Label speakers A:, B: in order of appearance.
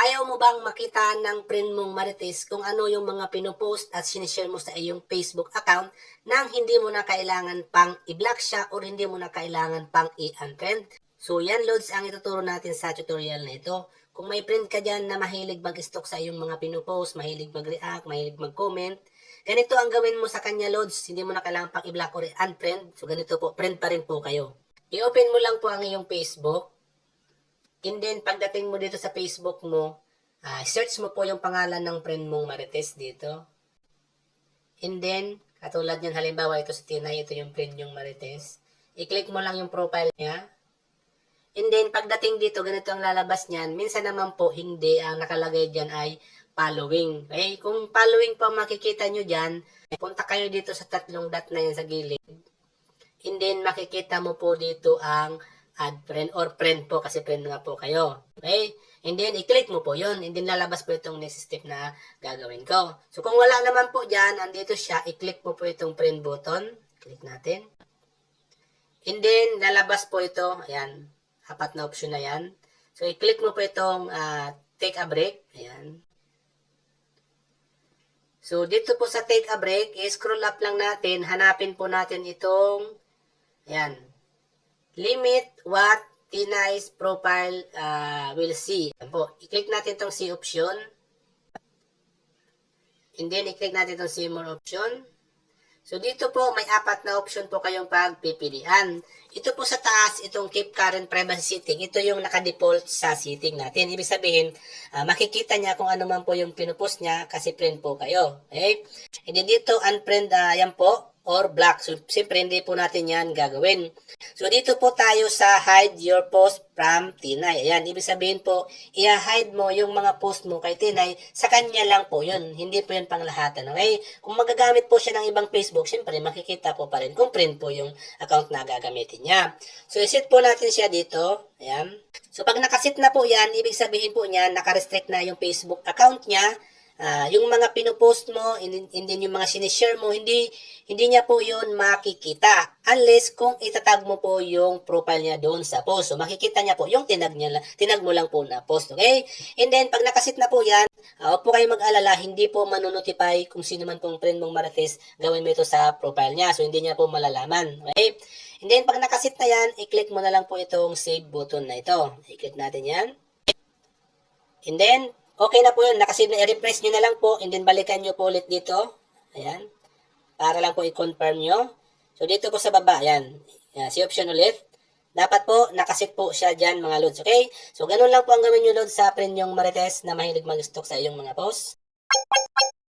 A: Ayaw mo bang makita ng friend mong Marites kung ano yung mga pinopost at sinishare mo sa iyong Facebook account nang hindi mo na kailangan pang i-block siya or hindi mo na kailangan pang i-unfriend? So yan Lods ang ituturo natin sa tutorial na ito. Kung may friend ka dyan na mahilig mag-stalk sa iyong mga pinopost, mahilig mag-react, mahilig mag-comment, ganito ang gawin mo sa kanya Lods. Hindi mo na kailangan pang i-block or i-unfriend. So ganito po, friend pa rin po kayo. I-open mo lang po ang iyong Facebook. And then, pagdating mo dito sa Facebook mo, ah, search mo po yung pangalan ng friend mong Marites dito. And then, katulad yan, halimbawa ito si Tinay, ito yung friend yung Marites. I-click mo lang yung profile niya. And then, pagdating dito, ganito ang lalabas niyan. Minsan naman po, hindi. Ang nakalagay dyan ay following. Okay? Kung following po makikita nyo dyan, punta kayo dito sa tatlong dot na yan sa gilid. And then, makikita mo po dito ang add friend or friend po kasi friend nga po kayo. Okay? And then, i-click mo po yun. And then, lalabas po itong next step na gagawin ko. So, kung wala naman po dyan, andito siya, i-click mo po itong friend button. Click natin. And then, lalabas po ito. Ayan. Apat na option na yan. So, i-click mo po itong ah, take a break. Ayan. So, dito po sa take a break, i-scroll up lang natin. Hanapin po natin itong, ayan, limit what Tinay's profile uh, will see. Ayan po. I-click natin itong see option. And then, i-click natin itong see more option. So, dito po, may apat na option po kayong pagpipilian. Ito po sa taas, itong keep current privacy setting. Ito yung naka-default sa setting natin. Ibig sabihin, ah, makikita niya kung ano man po yung pinupost niya kasi friend po kayo. Okay? And then dito, unfriend, ah, yan po, or block. So, siyempre, hindi po natin yan gagawin. So, dito po tayo sa hide your post from Tinay. Ayan, ibig sabihin po, i-hide mo yung mga post mo kay Tinay, sa kanya lang po yun. Hindi po yun panglahatan. Okay? Kung magagamit po siya ng ibang Facebook, siyempre, makikita po pa rin kung friend po yung account na gagamitin niya. So, iset po natin siya dito. Ayan. So, pag nakasit na po yan, ibig sabihin po niya, nakarestrict na yung Facebook account niya. Ah, yung mga pinopost mo, and, and then yung mga sinishare mo, hindi hindi niya po yun makikita. Unless kung itatag mo po yung profile niya doon sa post. So, makikita niya po yung tinag, niya, tinag mo lang po na post. Okay? And then, pag nakasit na po yan, uh, po kayo mag-alala, hindi po manonotify kung sino man pong friend mong Marites, gawin mo ito sa profile niya. So, hindi niya po malalaman. Okay? And then, pag nakasit na yan, i-click mo na lang po itong save button na ito. I-click natin yan. And then, okay na po yun. Nakasave na, i-refresh nyo na lang po. And then, balikan nyo po ulit dito. Ayan. Para lang po i-confirm nyo. So, dito po sa baba, ayan. Ayan, si option ulit. Dapat po, nakasit po siya dyan mga loads, okay? So, ganun lang po ang gawin nyo loads sa friend yung Marites na mahilig mag-stock sa iyong mga posts.